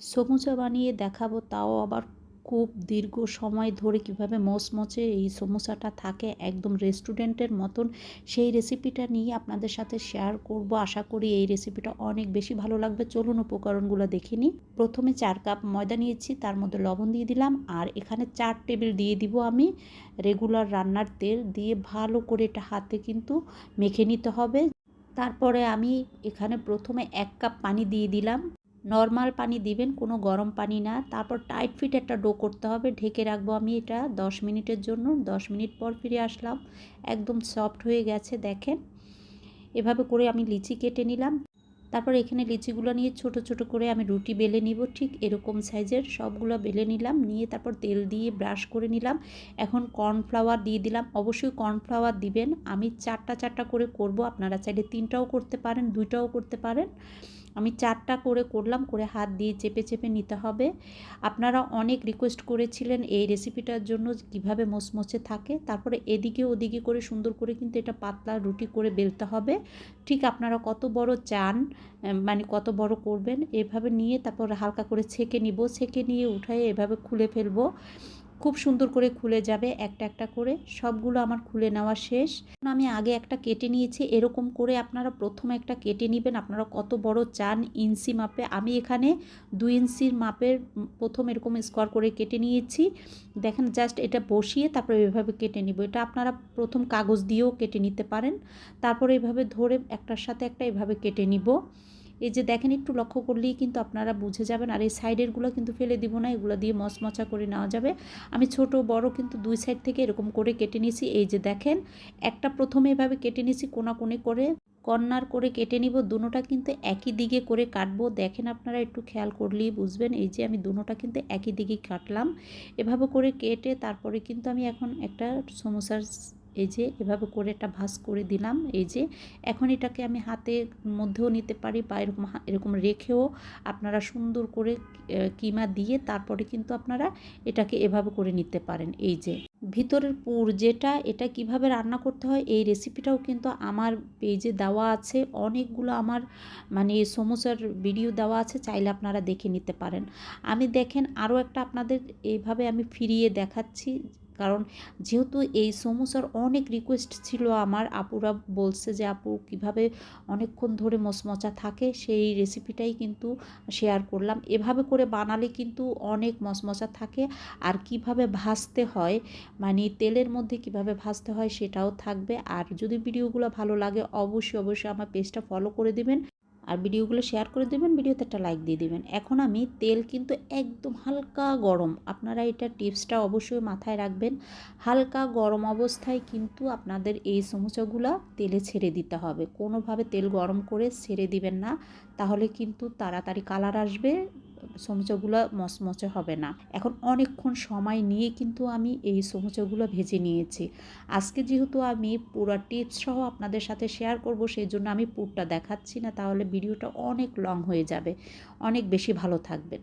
সমুচা বানিয়ে দেখাবো, তাও আবার খুব দীর্ঘ সময় ধরে কীভাবে মচমচে এই সমোসাটা থাকে একদম রেস্টুরেন্টের মতন। সেই রেসিপিটা নিয়ে আপনাদের সাথে শেয়ার করব। আশা করি এই রেসিপিটা অনেক বেশি ভালো লাগবে। চলুন উপকরণগুলো দেখে নিই। প্রথমে চার কাপ ময়দা নিয়েছি, তার মধ্যে লবণ দিয়ে দিলাম আর এখানে চার টেবিল দিয়ে দিব আমি। রেগুলার রান্নার তেল দিয়ে ভালো করে এটা হাতে কিন্তু মেখে নিতে হবে। তারপরে আমি এখানে প্রথমে এক কাপ পানি দিয়ে দিলাম। নর্মাল পানি দিবেন, কোনো গরম পানি না। তারপর টাইট ফিট একটা ডো করতে হবে। ঢেকে রাখব আমি এটা দশ মিনিটের জন্য। দশ মিনিট পর ফিরে আসলাম। একদম সফট হয়ে গেছে, দেখেন। এভাবে করে আমি লিচি কেটে নিলাম। তারপর এখানে লিচিগুলো নিয়ে ছোট ছোট করে আমি রুটি বেলে নিব। ঠিক এরকম সাইজের সবগুলো বেলে নিলাম। নিয়ে তারপর তেল দিয়ে ব্রাশ করে নিলাম। এখন কর্নফ্লাওয়ার দিয়ে দিলাম। অবশ্যই কর্নফ্লাওয়ার দিবেন। আমি চারটা চারটা করে করব। আপনারা চাইলে তিনটাও করতে পারেন, দুইটাও করতে পারেন। আমি চারটা করে করলাম, করে হাত দিয়ে চেপে চেপে নিতে হবে। আপনারা অনেক রিকোয়েস্ট করেছিলেন এই রেসিপিটার জন্য কীভাবে মোচমোচে থাকে। তারপরে এদিকে ওদিকে করে সুন্দর করে কিন্তু এটা পাতলা রুটি করে বেলতে হবে। ঠিক আপনারা কত বড় চান মানে কত বড় করবেন, এভাবে নিয়ে তারপর হালকা করে ছেঁকে নিব। ছেঁকে নিয়ে উঠায় এভাবে খুলে ফেলব। খুব সুন্দর করে খুলে যাবে একটা একটা করে। সবগুলো আমার খুলে নেওয়া শেষ। আমি আগে একটা কেটে নিয়েছি। এরকম করে আপনারা প্রথমে একটা কেটে নেবেন। আপনারা কত বড় চান ইঞ্চি মাপে। আমি এখানে দুই ইঞ্চির মাপের প্রথম এরকম স্কোয়ার করে কেটে নিয়েছি। দেখেন জাস্ট এটা বসিয়ে তারপরে এভাবে কেটে নিব। এটা আপনারা প্রথম কাগজ দিয়েও কেটে নিতে পারেন। তারপরে এভাবে ধরে একটার সাথে একটা এভাবে কেটে নিব। এই যে দেখেন, একটু লক্ষ্য করলেই কিন্তু আপনারা বুঝে যাবেন। আর এই সাইডেরগুলো কিন্তু ফেলে দিব না, এগুলো দিয়ে মচমচা করে নেওয়া যাবে। আমি ছোট, বড় কিন্তু দুই সাইড থেকে এরকম করে কেটে নিয়েছি এই যে দেখেন, একটা প্রথমে এভাবে কেটে নিয়েছি কোনাকুনি করে, কর্নার করে কেটে নিব। দুনোটা কিন্তু একই দিকে করে কাটবো। দেখেন আপনারা একটু খেয়াল করলেই বুঝবেন, এই যে আমি দুনোটা কিন্তু একই দিকে কাটলাম। এভাবে করে কেটে তারপরে কিন্তু আমি এখন একটা সমোসার এই যে এভাবে করে একটা ভাস করে দিলাম। এই যে এখন এটাকে আমি হাতের মধ্যেও নিতে পারি বা এরকম এরকম রেখেও আপনারা সুন্দর করে কিমা দিয়ে তারপরে কিন্তু আপনারা এটাকে এভাবে করে নিতে পারেন। এই যে ভিতরের পুর যেটা, এটা কীভাবে রান্না করতে হয় এই রেসিপিটাও কিন্তু আমার পেজে দেওয়া আছে। অনেকগুলো আমার মানে সমোসার ভিডিও দেওয়া আছে, চাইলে আপনারা দেখে নিতে পারেন। আমি দেখেন আরও একটা আপনাদের এইভাবে আমি ফিরিয়ে দেখাচ্ছি। কারণ যেহেতু এই সমোসার অনেক রিকোয়েস্ট ছিল আমার, আপুরা বলছে যে, আপু, কীভাবে অনেকক্ষণ ধরে মচমচা থাকে? সেই রেসিপিটাই কিন্তু শেয়ার করলাম। এভাবে করে বানালে কিন্তু অনেক মচমচা থাকে। আর কীভাবে ভাজতে হয় মানে তেলের মধ্যে কীভাবে ভাজতে হয় সেটাও থাকবে। আর যদি ভিডিওগুলো ভালো লাগে, অবশ্যই অবশ্যই আমার পেজটা ফলো করে দেবেন। আর ভিডিওগুলো শেয়ার করে দেবেন, ভিডিওতে একটা লাইক দিয়ে দেবেন। এখন আমি তেল কিন্তু একদম হালকা গরম, আপনারা এটা টিপসটা অবশ্যই মাথায় রাখবেন। হালকা গরম অবস্থায় কিন্তু আপনাদের এই সমুচাগুলো তেলে ছেড়ে দিতে হবে। কোনোভাবে তেল গরম করে ছেড়ে দিবেন না, তাহলে কিন্তু তাড়াতাড়ি কালার আসবে সমুচাগুলো মচমচে হবে না। এখন অনেকক্ষণ সময় নিয়ে কিন্তু আমি এই সমুচাগুলো ভেজে নিয়েছি। আজকে যেহেতু আমি পুরো টিপস সহ আপনাদের সাথে শেয়ার করব, সেই জন্য আমি পুরটা দেখাচ্ছি না, তাহলে ভিডিওটা অনেক লং হয়ে যাবে। অনেক বেশি ভালো থাকবে